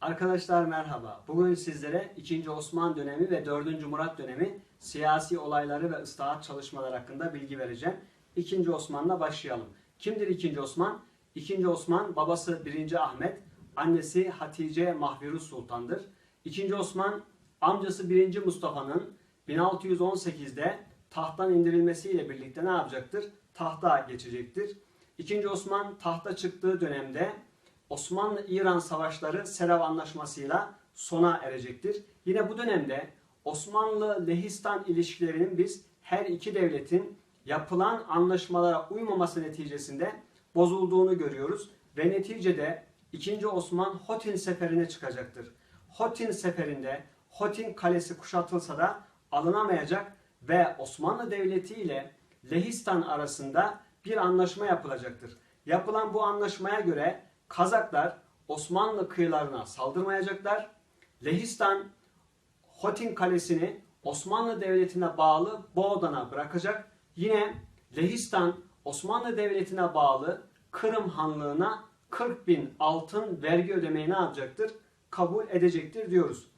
Arkadaşlar merhaba. Bugün sizlere 2. Osman dönemi ve 4. Murat dönemi siyasi olayları ve ıslahat çalışmaları hakkında bilgi vereceğim. 2. Osman'la başlayalım. Kimdir 2. Osman? 2. Osman babası 1. Ahmet, annesi Hatice Mahvirus Sultan'dır. 2. Osman amcası 1. Mustafa'nın 1618'de tahttan indirilmesiyle birlikte ne yapacaktır? Tahta geçecektir. 2. Osman tahta çıktığı dönemde Osmanlı-İran savaşları Serav Anlaşması'yla sona erecektir. Yine bu dönemde Osmanlı-Lehistan ilişkilerinin biz her iki devletin yapılan anlaşmalara uymaması neticesinde bozulduğunu görüyoruz. Ve neticede 2. Osman Hotin seferine çıkacaktır. Hotin seferinde Hotin kalesi kuşatılsa da alınamayacak ve Osmanlı Devleti ile Lehistan arasında bir anlaşma yapılacaktır. Yapılan bu anlaşmaya göre Kazaklar Osmanlı kıyılarına saldırmayacaklar. Lehistan Hotin Kalesi'ni Osmanlı Devleti'ne bağlı Boğdan'a bırakacak. Yine Lehistan Osmanlı Devleti'ne bağlı Kırım Hanlığı'na 40 bin altın vergi ödemeyi ne yapacaktır? Kabul edecektir diyoruz.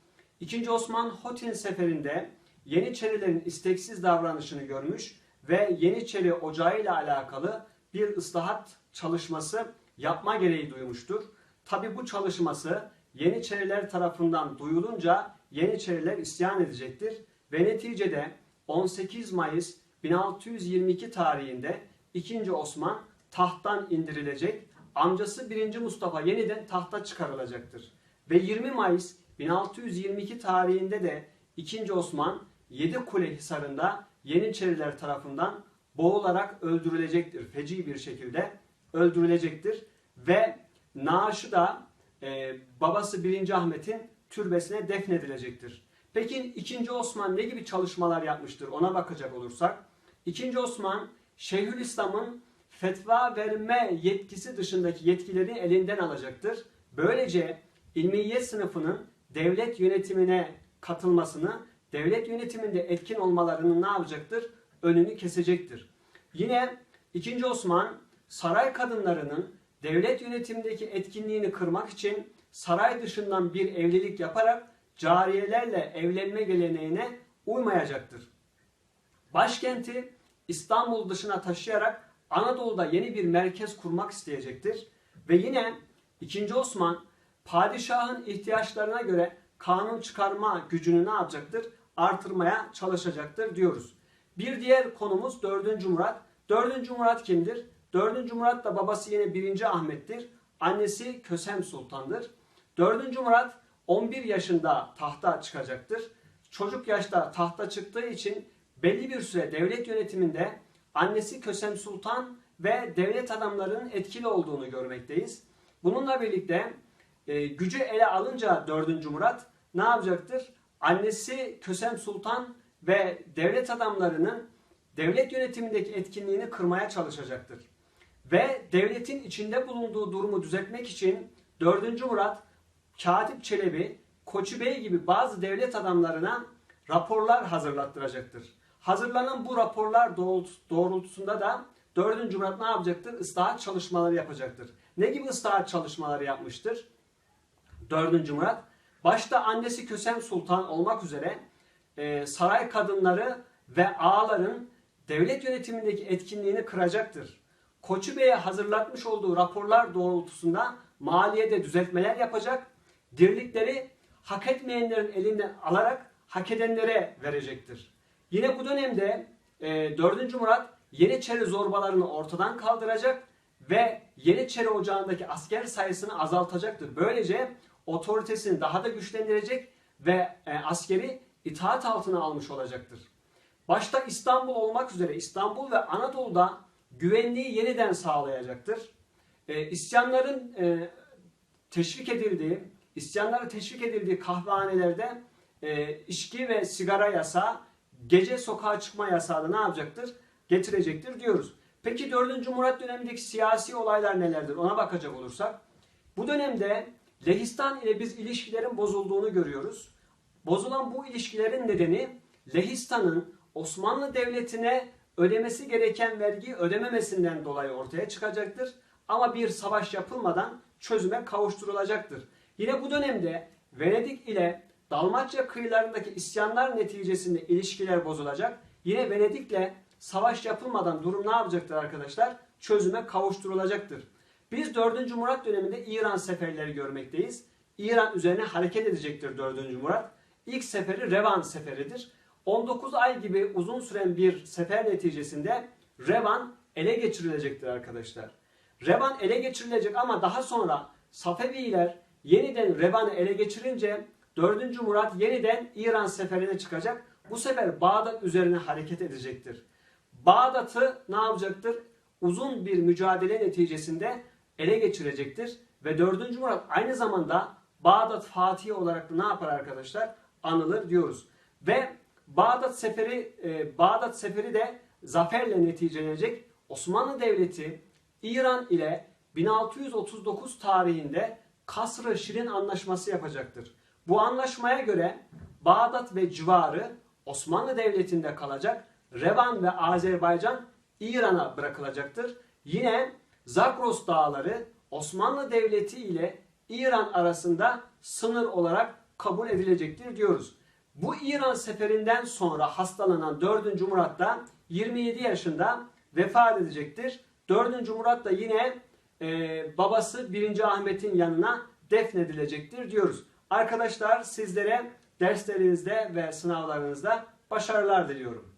İkinci Osman Hotin seferinde Yeniçerilerin isteksiz davranışını görmüş ve Yeniçeri Ocağı ile alakalı bir ıslahat çalışması yapma gereği duymuştur. Tabi bu çalışması Yeniçeriler tarafından duyulunca Yeniçeriler isyan edecektir ve neticede 18 Mayıs 1622 tarihinde 2. Osman tahttan indirilecek, amcası 1. Mustafa yeniden tahta çıkarılacaktır. Ve 20 Mayıs 1622 tarihinde de 2. Osman Yedikule Hisarı'nda Yeniçeriler tarafından boğularak öldürülecektir. Feci bir şekilde öldürülecektir. Ve naaşı da e, babası 1. Ahmet'in türbesine defnedilecektir. Peki 2. Osman ne gibi çalışmalar yapmıştır ona bakacak olursak. 2. Osman Şeyhülislam'ın fetva verme yetkisi dışındaki yetkileri elinden alacaktır. Böylece ilmiyet sınıfının devlet yönetimine katılmasını, devlet yönetiminde etkin olmalarını ne yapacaktır? Önünü kesecektir. Yine 2. Osman saray kadınlarının devlet yönetimindeki etkinliğini kırmak için saray dışından bir evlilik yaparak cariyelerle evlenme geleneğine uymayacaktır. Başkenti İstanbul dışına taşıyarak Anadolu'da yeni bir merkez kurmak isteyecektir. Ve yine 2. Osman padişahın ihtiyaçlarına göre kanun çıkarma gücünü ne yapacaktır? Artırmaya çalışacaktır diyoruz. Bir diğer konumuz 4. Murat. 4. Murat kimdir? 4. Murat da babası yine 1. Ahmet'tir. Annesi Kösem Sultan'dır. 4. Murat 11 yaşında tahta çıkacaktır. Çocuk yaşta tahta çıktığı için belli bir süre devlet yönetiminde annesi Kösem Sultan ve devlet adamlarının etkili olduğunu görmekteyiz. Bununla birlikte e, gücü ele alınca 4. Murat ne yapacaktır? Annesi Kösem Sultan ve devlet adamlarının devlet yönetimindeki etkinliğini kırmaya çalışacaktır. Ve devletin içinde bulunduğu durumu düzeltmek için 4. Murat Katip Çelebi, Koçu Bey gibi bazı devlet adamlarına raporlar hazırlattıracaktır. Hazırlanan bu raporlar doğrultusunda da 4. Murat ne yapacaktır? Islahat çalışmaları yapacaktır. Ne gibi ıslahat çalışmaları yapmıştır? 4. Murat başta annesi Kösem Sultan olmak üzere e, saray kadınları ve ağaların devlet yönetimindeki etkinliğini kıracaktır. Koçu Bey'e hazırlatmış olduğu raporlar doğrultusunda maliyede düzeltmeler yapacak, dirlikleri hak etmeyenlerin elinden alarak hak edenlere verecektir. Yine bu dönemde e, 4. Murat Yeniçeri zorbalarını ortadan kaldıracak ve Yeniçeri ocağındaki asker sayısını azaltacaktır. Böylece otoritesini daha da güçlendirecek ve e, askeri itaat altına almış olacaktır. Başta İstanbul olmak üzere İstanbul ve Anadolu'da güvenliği yeniden sağlayacaktır. E, isyanların e, teşvik edildiği, isyanlara teşvik edildiği kahvehanelerde e, içki ve sigara yasağı, gece sokağa çıkma yasağı ne yapacaktır? Getirecektir diyoruz. Peki 4. Murat dönemindeki siyasi olaylar nelerdir? Ona bakacak olursak. Bu dönemde Lehistan ile biz ilişkilerin bozulduğunu görüyoruz. Bozulan bu ilişkilerin nedeni Lehistan'ın Osmanlı Devleti'ne ödemesi gereken vergi ödememesinden dolayı ortaya çıkacaktır. Ama bir savaş yapılmadan çözüme kavuşturulacaktır. Yine bu dönemde Venedik ile Dalmaçya kıyılarındaki isyanlar neticesinde ilişkiler bozulacak. Yine Venedik'le savaş yapılmadan durum ne yapacaktır arkadaşlar? Çözüme kavuşturulacaktır. Biz 4. Murat döneminde İran seferleri görmekteyiz. İran üzerine hareket edecektir 4. Murat. İlk seferi Revan seferidir. 19 ay gibi uzun süren bir sefer neticesinde Revan ele geçirilecektir arkadaşlar. Revan ele geçirilecek ama daha sonra Safeviler yeniden Revan'ı ele geçirince 4. Murat yeniden İran seferine çıkacak. Bu sefer Bağdat üzerine hareket edecektir. Bağdat'ı ne yapacaktır? Uzun bir mücadele neticesinde ele geçirecektir. Ve 4. Murat aynı zamanda Bağdat Fatihi olarak ne yapar arkadaşlar? Anılır diyoruz. Ve Bağdat Seferi e, Bağdat Seferi de zaferle neticelenecek. Osmanlı Devleti İran ile 1639 tarihinde Kasr-ı Şirin Anlaşması yapacaktır. Bu anlaşmaya göre Bağdat ve civarı Osmanlı Devleti'nde kalacak. Revan ve Azerbaycan İran'a bırakılacaktır. Yine Zagros Dağları Osmanlı Devleti ile İran arasında sınır olarak kabul edilecektir diyoruz. Bu İran seferinden sonra hastalanan 4. Murat da 27 yaşında vefat edecektir. 4. Murat da yine e, babası 1. Ahmet'in yanına defnedilecektir diyoruz. Arkadaşlar sizlere derslerinizde ve sınavlarınızda başarılar diliyorum.